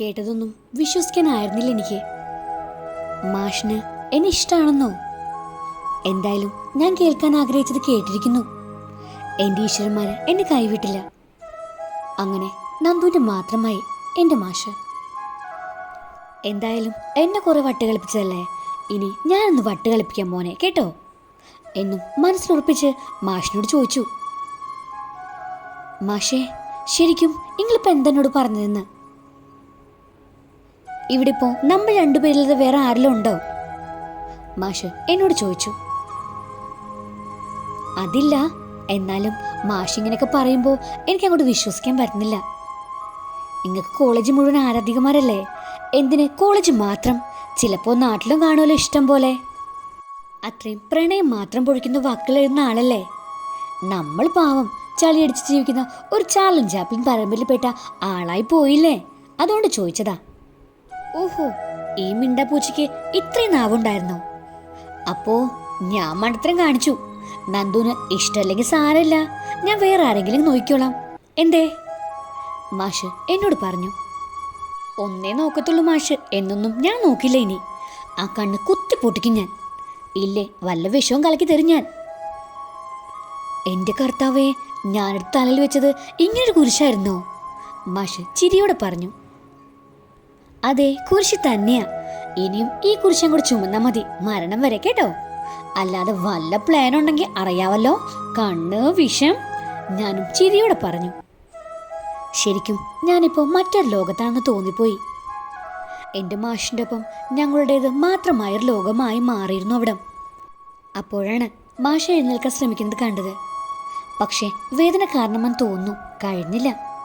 കേട്ടതൊന്നും വിശ്വസിക്കാനായിരുന്നില്ല എനിക്ക്. മാഷിന് എന്നെ ഇഷ്ടമാണെന്നോ എന്തായാലും ഞാൻ കേൾക്കാൻ ആഗ്രഹിച്ചത് കേട്ടിരിക്കുന്നു. എന്റെ ഈശ്വരന്മാര് എന്നെ കൈവിട്ടില്ല. അങ്ങനെ നന്ദുവിന്റെ മാത്രമായി എന്റെ മാഷ്. എന്തായാലും എന്നെ കുറെ വട്ട് കളിപ്പിച്ചതല്ലേ? ഇനി ഞാനൊന്ന് വട്ട് കളിപ്പിക്കാൻ മോനെ കേട്ടോ? എന്നും മനസ്സിലുറപ്പിച്ച് മാഷിനോട് ചോദിച്ചു. മാഷേ ശരിക്കും നിങ്ങളിപ്പോൾ എന്തെന്നോട് പറഞ്ഞതെന്ന്? ഇവിടെ ഇപ്പോൾ നമ്മൾ രണ്ടുപേരിലത് വേറെ ആരെല്ലാം ഉണ്ടോ? മാഷ് എന്നോട് ചോദിച്ചു. അതില്ല എന്നാലും മാഷ് ഇങ്ങനെയൊക്കെ പറയുമ്പോൾ എനിക്ക് അങ്ങോട്ട് വിശ്വസിക്കാൻ പറ്റുന്നില്ല. നിങ്ങൾക്ക് കോളേജ് മുഴുവൻ ആരാധികമാരല്ലേ? എന്തിന് കോളേജ് മാത്രം? ചിലപ്പോൾ നാട്ടിലും കാണുമല്ലോ ഇഷ്ടം പോലെ. അത്രയും പ്രണയം മാത്രം പൊഴിക്കുന്ന വാക്കുകൾ ആളല്ലേ? നമ്മൾ പാവം ചളിയടിച്ച് ജീവിക്കുന്ന ഒരു ചാലൻ പറമ്പിൽ പരമ്പരയിൽപ്പെട്ട ആളായി പോയില്ലേ? അതുകൊണ്ട് ചോദിച്ചതാ. ഓഹോ ഈ മിണ്ടാപ്പൂച്ചയ്ക്ക് ഇത്രയും നാവുണ്ടായിരുന്നോ? അപ്പോ ഞാൻ മണ്ടത്തരം കാണിച്ചു. നന്ദുന് ഇഷ്ടമല്ലെങ്കിൽ സാരമില്ല. ഞാൻ വേറെ ആരെങ്കിലും നോക്കിക്കോളാം. എന്തേ? മാഷ് എന്നോട് പറഞ്ഞു. ഒന്നേ നോക്കത്തുള്ളൂ മാഷ് എന്നൊന്നും ഞാൻ നോക്കില്ല ഇനി. ആ കണ്ണ് കുത്തി പൊട്ടിക്കും ഞാൻ. ഇല്ലേ വല്ല വിഷവും കലക്കി തരും ഞാൻ. എന്റെ കർത്താവേ ഞാനെടുത്ത് തലയിൽ വെച്ചത് ഇങ്ങനൊരു കുരിശായിരുന്നോ? മാഷ് ചിരിയോടെ പറഞ്ഞു. അതെ കുരിശ് തന്നെയാ. ഇനിയും ഈ കുരിശം കൂടെ ചുമന്നാ മതി. മരണം വരെ കേട്ടോ. അല്ലാതെ വല്ല പ്ലാൻ ഉണ്ടെങ്കിൽ അറിയാവല്ലോ. കണ്ണ് വിഷം. ഞാനും ചിരിയോടെ പറഞ്ഞു. ശരിക്കും ഞാനിപ്പോൾ മറ്റൊരു ലോകത്താണെന്ന് തോന്നിപ്പോയി. എന്റെ മാഷിന്റെ ഒപ്പം ഞങ്ങളുടേത് മാത്രമായൊരു ലോകമായി മാറിയിരുന്നു അവിടം. അപ്പോഴാണ് മാഷ എഴുന്നേൽക്കാൻ ശ്രമിക്കുന്നത് കണ്ടത്. പക്ഷേ വേദന കാരണമെന്ന് തോന്നുന്നു. കഴിഞ്ഞില്ല.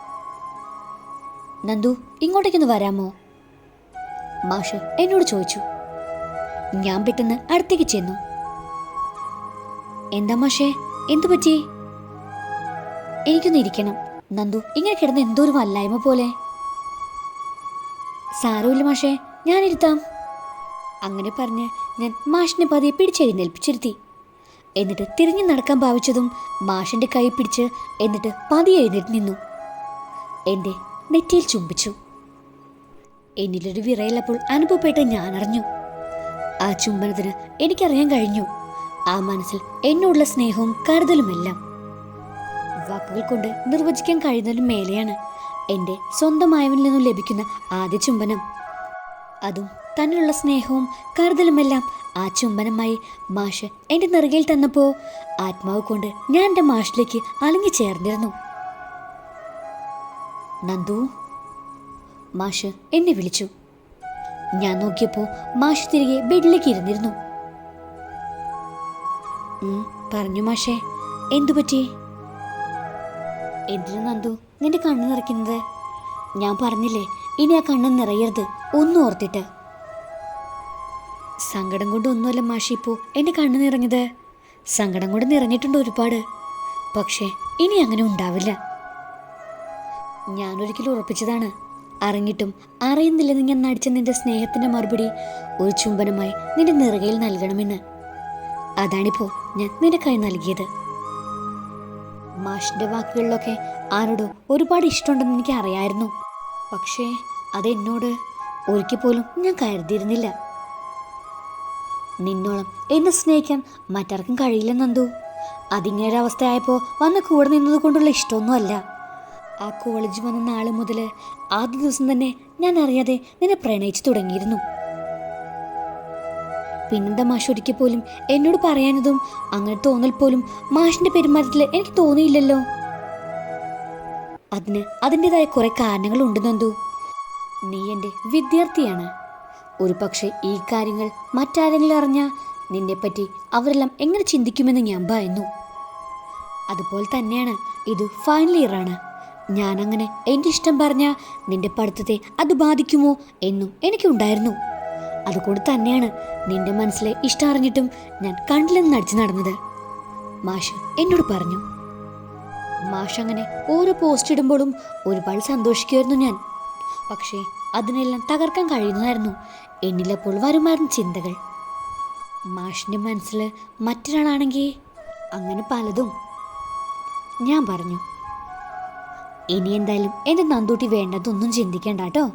നന്ദു ഇങ്ങോട്ടേക്കൊന്ന് വരാമോ? മാഷ് എന്നോട് ചോദിച്ചു. ഞാൻ പെട്ടെന്ന് അടുത്തേക്ക് ചെന്നു. എന്താ മാഷേ എന്തു പറ്റി? എനിക്കൊന്ന് ഇരിക്കണം. നന്ദു ഇങ്ങനെ കിടന്ന് എന്തോ ഒരു വല്ലായ്മ പോലെ. സാരമില്ല മാഷേ ഞാനിരുത്താം അങ്ങനെ പറഞ്ഞ് ഞാൻ മാഷിനെ പതിയെ പിടിച്ചെഴുന്നേൽപ്പിച്ചിരുത്തി. എന്നിട്ട് തിരിഞ്ഞു നടക്കാൻ ഭാവിച്ചതും മാഷിന്റെ കൈ പിടിച്ച് എന്നിട്ട് പതിയെ എഴുന്നേറ്റ് നിന്നു. എന്റെ നെറ്റിയിൽ ചുംബിച്ചു. എന്നിലൊരു വിറയലപ്പോൾ അനുഭവപ്പെട്ട് ഞാൻ അറിഞ്ഞു ആ ചുംബനത്തിന് എനിക്കറിയാൻ കഴിഞ്ഞു. ആ മനസ്സിൽ എന്നോടുള്ള സ്നേഹവും കരുതലുമെല്ലാം. വാക്കുകൾ കൊണ്ട് നിർവചിക്കാൻ കഴിയുന്നതിലും മേലെയാണ് എന്റെ സ്വന്തമായവനിൽ നിന്നും ലഭിക്കുന്ന ആദ്യ ചുംബനം. അതും തന്നിലുള്ള സ്നേഹവും കരുതലുമെല്ലാം ആ ചുംബനമായി മാഷ് എന്റെ നെറുകയിൽ തന്നപ്പോൾ ആത്മാവ് കൊണ്ട് ഞാൻ എന്റെ മാഷിലേക്ക് അലിഞ്ഞു ചേർന്നിരുന്നു നന്ദു. മാഷ് എന്നെ വിളിച്ചു. ഞാൻ നോക്കിയപ്പോൾ മാഷ് തിരികെ ബെഡിലേക്ക് ഇരുന്നിരുന്നു. പറഞ്ഞു മാഷേ എന്തു പറ്റി? എന്തിനു നന്ദു നിന്റെ കണ്ണ് നിറയ്ക്കുന്നത്? ഞാൻ പറഞ്ഞില്ലേ ഇനി ആ കണ്ണ് നിറയരുത് ഒന്നും ഓർത്തിട്ട്. സങ്കടം കൊണ്ട് ഒന്നുമല്ല മാഷി ഇപ്പോൾ എന്റെ കണ്ണ് നിറഞ്ഞത്. സങ്കടം കൊണ്ട് നിറഞ്ഞിട്ടുണ്ട് ഒരുപാട് പക്ഷേ ഇനി അങ്ങനെ ഉണ്ടാവില്ല. ഞാനൊരിക്കലും ഉറപ്പിച്ചതാണ് അറിഞ്ഞിട്ടും അറിയുന്നില്ലെന്ന് ഞാൻ നടിച്ച നിന്റെ സ്നേഹത്തിന്റെ മറുപടി. ഒരു ചുംബനമായി നിന്റെ നിറകയിൽ നൽകണമെന്ന്. അതാണിപ്പോ ഞാൻ നിനക്കായി നൽകിയത്. മാഷിന്റെ വാക്കുകളിലൊക്കെ ആരോടോ ഒരുപാട് ഇഷ്ടമുണ്ടെന്ന് എനിക്ക് അറിയായിരുന്നു പക്ഷേ അതെന്നോട് ഒരിക്കൽ പോലും ഞാൻ കരുതിയിരുന്നില്ല. നിന്നോളം എന്നെ സ്നേഹിക്കാൻ മറ്റാർക്കും കഴിയില്ല നന്ദു. അതിങ്ങനെ ഒരവസ്ഥയായപ്പോൾ അവസ്ഥയായപ്പോൾ വന്ന് കൂടെ നിന്നത് കൊണ്ടുള്ള ഇഷ്ടമൊന്നുമല്ല. ആ കോളേജ് വന്ന നാൾ മുതൽ ആദ്യ ദിവസം തന്നെ ഞാൻ അറിയാതെ നിന്നെ പ്രണയിച്ചു തുടങ്ങിയിരുന്നു. പിന്നെന്താ മാഷ് ഒരിക്കൽ പോലും എന്നോട് പറയാനതും അങ്ങനെ തോന്നൽ പോലും മാഷിന്റെ പെരുമാറ്റത്തിൽ എനിക്ക് തോന്നിയില്ലല്ലോ. അതിന് അതിന്റെതായ കുറെ കാരണങ്ങളുണ്ട് നന്ദു. നീ എന്റെ വിദ്യാർത്ഥിയാണ്. ഒരു പക്ഷേ ഈ കാര്യങ്ങൾ മറ്റാരെങ്കിലും അറിഞ്ഞാൽ നിന്നെപ്പറ്റി അവരെല്ലാം എങ്ങനെ ചിന്തിക്കുമെന്ന് ഞാൻ ഭയന്നു. അതുപോലെ തന്നെയാണ് ഇത് ഫൈനൽ ഇയർ ആണ്. ഞാനങ്ങനെ എന്റെ ഇഷ്ടം പറഞ്ഞ നിന്റെ പഠിത്തത്തെ അത് ബാധിക്കുമോ എന്നും എനിക്കുണ്ടായിരുന്നു. അതുകൊണ്ട് തന്നെയാണ് നിന്റെ മനസ്സിലെ ഇഷ്ടം അറിഞ്ഞിട്ടും ഞാൻ കണ്ടില്ലെന്ന് നടിച്ചു നടന്നത്. മാഷ് എന്നോട് പറഞ്ഞു. മാഷ് അങ്ങനെ ഓരോ പോസ്റ്റ് ഇടുമ്പോഴും ഒരുപാട് സന്തോഷിക്കുമായിരുന്നു ഞാൻ. പക്ഷേ അതിനെല്ലാം തകർക്കാൻ കഴിയുന്നതായിരുന്നു. എന്നിലപ്പോൾ വരുമായിരുന്നു ചിന്തകൾ. മാഷിന്റെ മനസ്സിൽ മറ്റൊരാളാണെങ്കിൽ അങ്ങനെ പലതും. ഞാൻ പറഞ്ഞു ഇനി എന്തായാലും എന്റെ നന്ദൂട്ടി വേണ്ടതൊന്നും ചിന്തിക്കേണ്ട കേട്ടോ.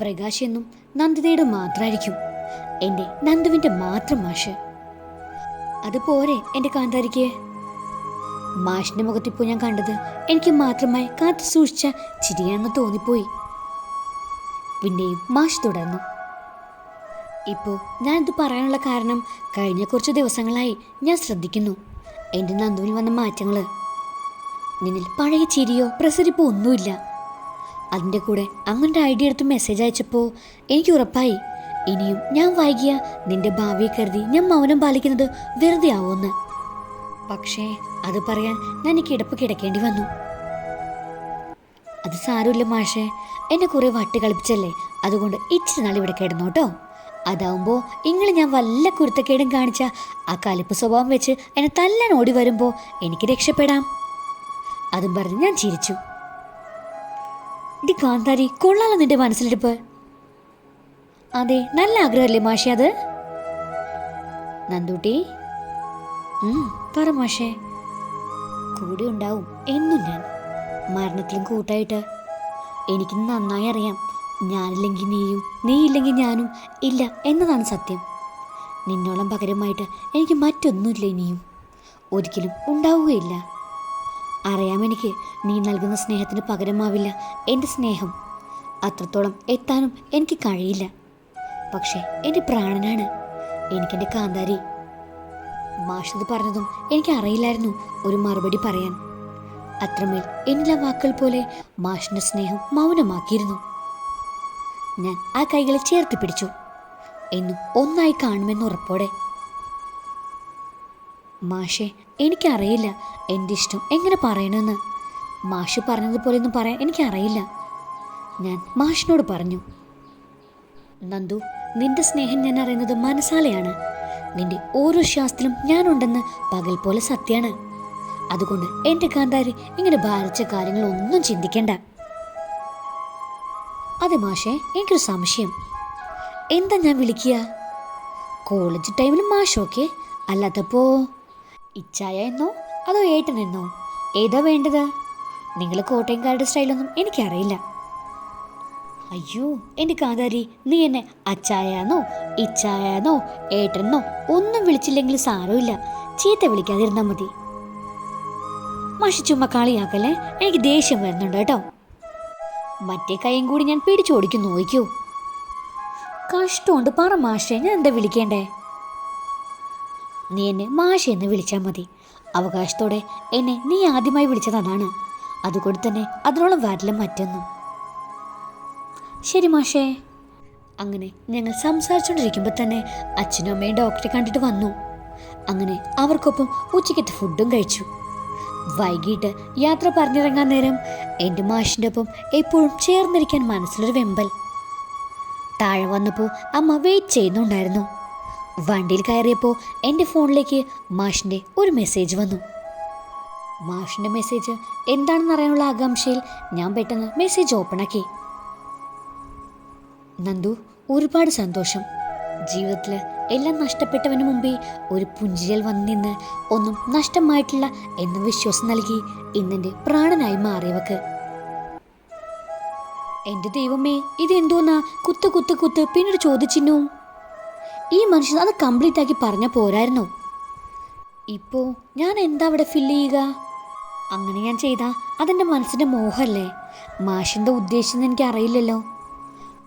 പ്രകാശ് എന്നും നന്ദിതയുടെ മാത്രമായിരിക്കും എന്റെ നന്ദുവിന്റെ മാത്രം മാഷ്. അത് പോരെ എന്റെ കാന്താരിക്ക്? മാഷിന്റെ മുഖത്തിപ്പോൾ ഞാൻ കണ്ടത് എനിക്ക് മാത്രമായി കാത്തു സൂക്ഷിച്ച ചിരിയാണെന്ന് തോന്നിപ്പോയി. പിന്നെയും മാഷ് തുടർന്നു. ഇപ്പോൾ ഞാനിത് പറയാനുള്ള കാരണം കഴിഞ്ഞ കുറച്ച് ദിവസങ്ങളായി ഞാൻ ശ്രദ്ധിക്കുന്നു. എന്റെ നന്ദുവിൽ വന്ന മാറ്റങ്ങൾ നിന്നിൽ പഴയ ചിരിയോ പ്രസരിപ്പോ ഒന്നുമില്ല. അതിന്റെ കൂടെ അങ്ങനത്തെ ഐഡിയ എടുത്ത് മെസ്സേജ് അയച്ചപ്പോൾ എനിക്ക് ഉറപ്പായി. ഇനിയും ഞാൻ വൈകിയ നിന്റെ ഭാവിയെ കരുതി ഞാൻ മൗനം പാലിക്കുന്നത് വെറുതെ ആവുമെന്ന്. പക്ഷേ അത് പറയാൻ ഞാൻ ഈ ഇടപ്പ് കിടക്കേണ്ടി വന്നു. അത് സാരമില്ല മാഷേ എന്നെ കുറെ വട്ട് കളിപ്പിച്ചല്ലേ? അതുകൊണ്ട് ഇച്ചിരി നാൾ ഇവിടെ കിടന്നോട്ടോ അതാവുമ്പോൾ ഇങ്ങൾ ഞാൻ വല്ല കുരുത്തക്കേടും കാണിച്ച ആ കലിപ്പ് സ്വഭാവം വെച്ച് എന്നെ തല്ലാൻ ഓടി വരുമ്പോൾ എനിക്ക് രക്ഷപ്പെടാം. അതും പറഞ്ഞ് ഞാൻ ചിരിച്ചു. ഡി കാന്താരി കൊള്ളാലോ നിന്റെ മനസ്സിലിരിപ്പ്. അതെ നല്ല ആഗ്രഹമല്ലേ മാഷെ അത്? നന്ദൂട്ടി. പറ മാഷേ. കൂടെ ഉണ്ടാവും എന്നും ഞാൻ. മരണത്തിലും കൂട്ടായിട്ട്. എനിക്ക് നന്നായി അറിയാം. ഞാനില്ലെങ്കിൽ നീയും നീയില്ലെങ്കിൽ ഞാനും ഇല്ല എന്നതാണ് സത്യം. നിന്നോളം പകരമായിട്ട് എനിക്ക് മറ്റൊന്നുമില്ല ഇനിയും. ഒരിക്കലും ഉണ്ടാവുകയില്ല. അറിയാം എനിക്ക് നീ നൽകുന്ന സ്നേഹത്തിന് പകരമാവില്ല എന്റെ സ്നേഹം. അത്രത്തോളം എത്താനും എനിക്ക് കഴിയില്ല. പക്ഷേ എന്റെ പ്രാണനാണ്. എനിക്കെന്റെ കാന്താരി. മാഷത് പറഞ്ഞതും എനിക്ക് അറിയില്ലായിരുന്നു ഒരു മറുപടി പറയാൻ. അത്രമേൽ എന്നിലെ വാക്കുകൾ പോലെ മാഷിന്റെ സ്നേഹം മൗനമാക്കിയിരുന്നു. ഞാൻ ആ കൈകളെ ചേർത്ത് പിടിച്ചു. എന്നും ഒന്നായി കാണുമെന്ന് ഉറപ്പോടെ. മാഷെ എനിക്കറിയില്ല എന്റെ ഇഷ്ടം എങ്ങനെ പറയണമെന്ന്. മാഷ് പറഞ്ഞതുപോലെയൊന്നും പറയാൻ എനിക്കറിയില്ല. ഞാൻ മാഷിനോട് പറഞ്ഞു നന്ദു നിന്റെ സ്നേഹം ഞാൻ അറിയുന്നത് മനസാലയാണ്. നിന്റെ ഓരോ ശ്വാസത്തിലും ഞാനുണ്ടെന്ന് പകൽ പോലെ സത്യമാണ്. അതുകൊണ്ട് എന്റെ കാന്താരി ഇങ്ങനെ ഭാരിച്ച കാര്യങ്ങളൊന്നും ചിന്തിക്കണ്ട. അതെ മാഷേ എനിക്കൊരു സംശയം. എന്താ ഞാൻ വിളിക്കുക? കോളേജ് ടൈമിൽ മാഷോക്കെ അല്ലാത്തപ്പോ ഇച്ചായ എന്നോ അതോ ഏട്ടൻ എന്നോ? ഏതാ വേണ്ടത്? നിങ്ങൾ കോട്ടയംകാരുടെ സ്റ്റൈലൊന്നും എനിക്കറിയില്ല. അയ്യോ എന്റെ കാന്താരി നീ എന്നെ അച്ചായാന്നോ ഇച്ചായാന്നോ ഏട്ടനോ ഒന്നും വിളിച്ചില്ലെങ്കിൽ സാരമില്ല. ചീത്ത വിളിക്കാതിരുന്നാൽ മതി. മഷി ചുമ്മാ കളിയാക്കല്ലേ? എനിക്ക് ദേഷ്യം വരുന്നുണ്ട് കേട്ടോ. മറ്റേ കൈയും കൂടി ഞാൻ പിടിച്ചോടിക്കും നോക്കൂ കഷ്ടമുണ്ട് പറ മാഷേ ഞാൻ എന്താ വിളിക്കേണ്ടേ? നീ എന്നെ മാഷ എന്ന് വിളിച്ചാൽ മതി. അവകാശത്തോടെ എന്നെ നീ ആദ്യമായി വിളിച്ചത് അതാണ്. അതുകൊണ്ട് തന്നെ അതിനോളം വരില്ല മറ്റൊന്നും. ശരി മാഷേ. അങ്ങനെ ഞങ്ങൾ സംസാരിച്ചുകൊണ്ടിരിക്കുമ്പോൾ തന്നെ അച്ഛനും അമ്മയും ഡോക്ടറെ കണ്ടിട്ട് വന്നു. അങ്ങനെ അവർക്കൊപ്പം ഉച്ചയ്ക്കത്തെ ഫുഡും കഴിച്ചു. വൈകിട്ട് യാത്ര പറഞ്ഞിറങ്ങാൻ നേരം എന്റെ മാഷിന്റെ ഒപ്പം എപ്പോഴും ചേർന്നിരിക്കാൻ മനസ്സിലൊരു വെമ്പൽ. താഴെ വന്നപ്പോൾ അമ്മ വെയിറ്റ് ചെയ്യുന്നുണ്ടായിരുന്നു. വണ്ടിയിൽ കയറിയപ്പോൾ എന്റെ ഫോണിലേക്ക് മാഷിന്റെ ഒരു മെസ്സേജ് വന്നു. മാഷിന്റെ മെസ്സേജ് എന്താണെന്ന് അറിയാനുള്ള ആകാംക്ഷയിൽ ഞാൻ പെട്ടെന്ന് മെസ്സേജ് ഓപ്പണാക്കി നന്ദു ഒരുപാട് സന്തോഷം. ജീവിതത്തിൽ എല്ലാം നഷ്ടപ്പെട്ടവന് മുമ്പേ ഒരു പുഞ്ചിരിയിൽ വന്നു നിന്ന് ഒന്നും നഷ്ടമായിട്ടില്ല എന്ന വിശ്വാസം നൽകി ഇന്നെന്റെ പ്രാണനായി മാറിയവക്ക് എന്റെ ദൈവമേ ഇതെന്തോന്നാ കുത്ത് കുത്ത് കുത്ത് പിന്നീട് ചോദിച്ചിന്നു? ഈ മനുഷ്യൻ അത് കംപ്ലീറ്റ് ആക്കി പറഞ്ഞ പോരായിരുന്നു. ഇപ്പോ ഞാൻ എന്താ അവിടെ ഫില്ല് ചെയ്യുക? അങ്ങനെ ഞാൻ ചെയ്താ. അതെന്റെ മനസ്സിന്റെ മോഹല്ലേ? മാഷിന്റെ ഉദ്ദേശം എനിക്ക് അറിയില്ലല്ലോ.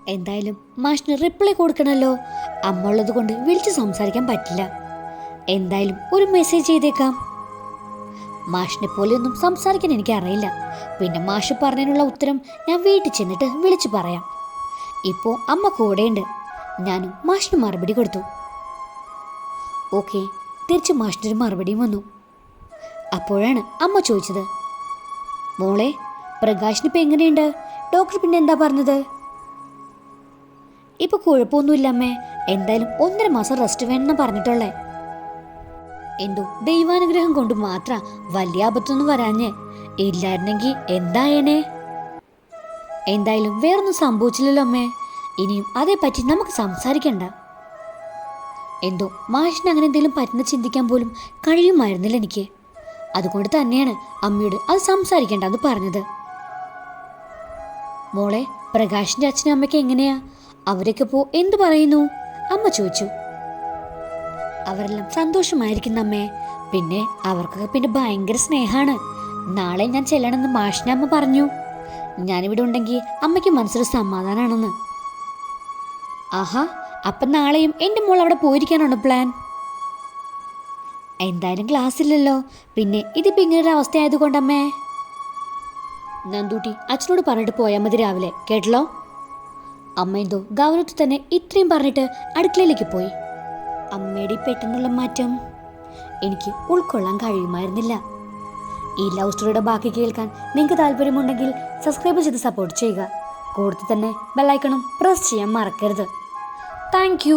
എന്തായാലും മാഷിന് റിപ്ലൈ കൊടുക്കണമല്ലോ അമ്മ ഉള്ളത് കൊണ്ട് വിളിച്ച് സംസാരിക്കാൻ പറ്റില്ല. എന്തായാലും ഒരു മെസ്സേജ് ചെയ്തേക്കാം. മാഷിനെ പോലെ ഒന്നും സംസാരിക്കാൻ എനിക്ക് അറിയില്ല. പിന്നെ മാഷ് പറഞ്ഞതിനുള്ള ഉത്തരം ഞാൻ വീട്ടിൽ ചെന്നിട്ട് വിളിച്ചു പറയാം. ഇപ്പോൾ അമ്മ കൂടെയുണ്ട്. ഞാനും മാഷിന് മറുപടി കൊടുത്തു. ഓക്കെ തിരിച്ച് മാഷിനൊരു മറുപടിയും വന്നു. അപ്പോഴാണ് അമ്മ ചോദിച്ചത് മോളെ പ്രകാശിനിപ്പോൾ എങ്ങനെയുണ്ട്? ഡോക്ടർ പിന്നെ എന്താ പറഞ്ഞത്? ഇപ്പൊ കുഴപ്പമൊന്നുമില്ല അമ്മേ എന്തായാലും ഒന്നര മാസം റെസ്റ്റ് വേണമെന്ന് പറഞ്ഞിട്ടുള്ളേ. എന്തോ ദൈവാനുഗ്രഹം കൊണ്ട് മാത്രം വലിയ അബദ്ധമൊന്നും വരാഞ്ഞ്? ഇല്ലായിരുന്നെങ്കിൽ എന്തായേനെ എന്തായാലും വേറൊന്നും സംഭവിച്ചില്ലല്ലോ അമ്മേ. ഇനിയും അതേപ്പറ്റി നമുക്ക് സംസാരിക്കണ്ട. എന്തോ മാഷിന് അങ്ങനെ എന്തെങ്കിലും പറ്റുന്ന ചിന്തിക്കാൻ പോലും കഴിയുമായിരുന്നില്ല എനിക്ക്. അതുകൊണ്ട് തന്നെയാണ് അമ്മയോട് അത് സംസാരിക്കേണ്ട എന്ന് പറഞ്ഞത്. മോളെ പ്രകാശിന്റെ അച്ഛനും അമ്മയ്ക്ക് എങ്ങനെയാ? അവരൊക്കെ പോ എന്തു പറയുന്നു? അമ്മ ചോദിച്ചു. അവരെല്ലാം സന്തോഷമായിരിക്കുന്ന അമ്മേ. പിന്നെ അവർക്കൊക്കെ പിന്നെ ഭയങ്കര സ്നേഹമാണ്. നാളെ ഞാൻ ചെല്ലണമെന്ന് മാഷിനെ അമ്മ പറഞ്ഞു. ഞാനിവിടെ ഉണ്ടെങ്കിൽ അമ്മയ്ക്ക് മനസ്സിൽ സമാധാനാണെന്ന്. ആഹാ അപ്പം നാളെയും എന്റെ മോൾ അവിടെ പോയിരിക്കാനാണ് പ്ലാൻ എന്തായാലും ക്ലാസ് ഇല്ലല്ലോ. പിന്നെ ഇതിപ്പോ ഇങ്ങനെ ഒരു അവസ്ഥ ആയതുകൊണ്ടമ്മേ നന്ദൂട്ടി അച്ഛനോട് പറഞ്ഞിട്ട് പോയാൽ മതി രാവിലെ കേട്ടല്ലോ? അമ്മ എന്തോ ഗൗരവത്തിൽ തന്നെ ഇത്രയും പറഞ്ഞിട്ട് അടുക്കളയിലേക്ക് പോയി. അമ്മയുടെ പെട്ടെന്നുള്ള മാറ്റം എനിക്ക് ഉൾക്കൊള്ളാൻ കഴിയുമായിരുന്നില്ല. ഈ ലവ് സ്റ്റോറിയുടെ ബാക്കി കേൾക്കാൻ നിങ്ങൾക്ക് താല്പര്യമുണ്ടെങ്കിൽ സബ്സ്ക്രൈബ് ചെയ്ത് സപ്പോർട്ട് ചെയ്യുക. കൂടുതൽ തന്നെ ബെല്ലൈക്കണും പ്രസ് ചെയ്യാൻ മറക്കരുത്. താങ്ക്